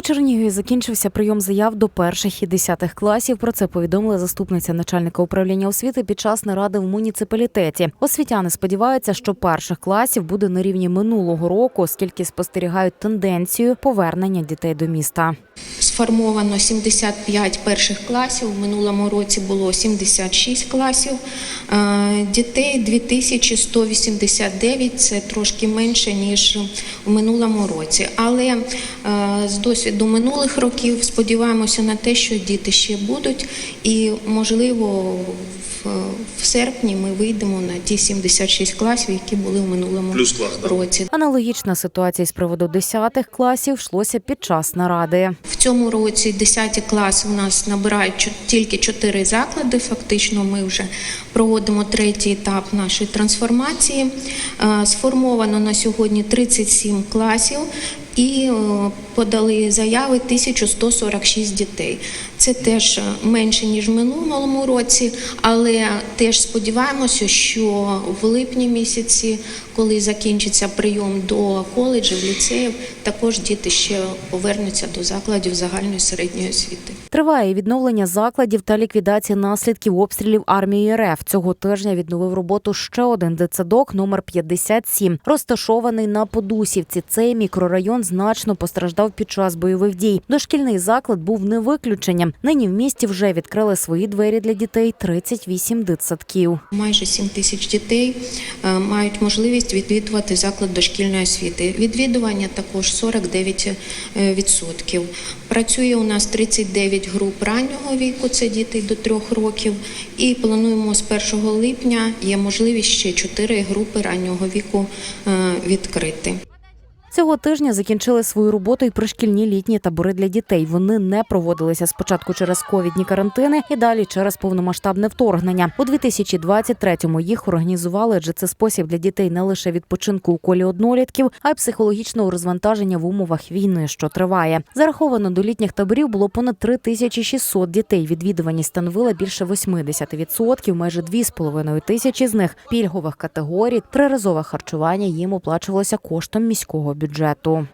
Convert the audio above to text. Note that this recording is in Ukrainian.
У Чернігові закінчився прийом заяв до перших і десятих класів. Про це повідомила заступниця начальника управління освіти під час наради в муніципалітеті. Освітяни сподіваються, що перших класів буде на рівні минулого року, оскільки спостерігають тенденцію повернення дітей до міста. Сформовано 75 перших класів. В минулому році було 76 класів. Е, Дітей 2189 – це трошки менше ніж у минулому році. Але е, з досвіду минулих років сподіваємося на те, що діти ще будуть, і можливо в, в серпні ми вийдемо на ті 76 класів, які були в минулому Плюс клас, да. році. Аналогічна ситуація з приводу десятих класів йшлося під час наради. В цьому році 10 класи у нас набирають тільки 4 заклади. Фактично, ми вже проводимо третій етап нашої трансформації. Е, Сформовано на сьогодні 37 класів. І е, подали заяви 1146 дітей. Це теж е, менше ніж в минулому році, але теж сподіваємося, що в липні місяці, коли закінчиться прийом до коледжів, ліцеїв, також діти ще повернуться до закладів загальної середньої освіти. Триває відновлення закладів та ліквідація наслідків обстрілів армії РФ. Цього тижня відновив роботу ще один дитсадок номер 57, розташований на Подусівці. Цей мікрорайон значно постраждав під час бойових дій. Дошкільний заклад був не виключенням. Нині в місті вже відкрили свої двері для дітей 38 дитсадків. Майже 7 тисяч дітей е, мають можливість відвідувати заклад дошкільної освіти. Відвідування також 49%. е. Працює у нас 39 груп раннього віку, це діти до 3 років. І плануємо з 1 липня є можливість ще 4 групи раннього віку е, відкрити. Цього тижня закінчили свою роботу і пришкільні літні табори для дітей. Вони не проводилися спочатку через ковідні карантини і далі через повномасштабне вторгнення. У 2023-му їх організували, адже це спосіб для дітей не лише відпочинку у колі однолітків, а й психологічного розвантаження в умовах війни, що триває. Зараховано до літніх таборів було понад 3600 дітей. Відвідуваність становила більше 80%, майже 2,5 тисячі з них пільгових категорій. Триразове харчування їм оплачувалося коштом міського бюджету.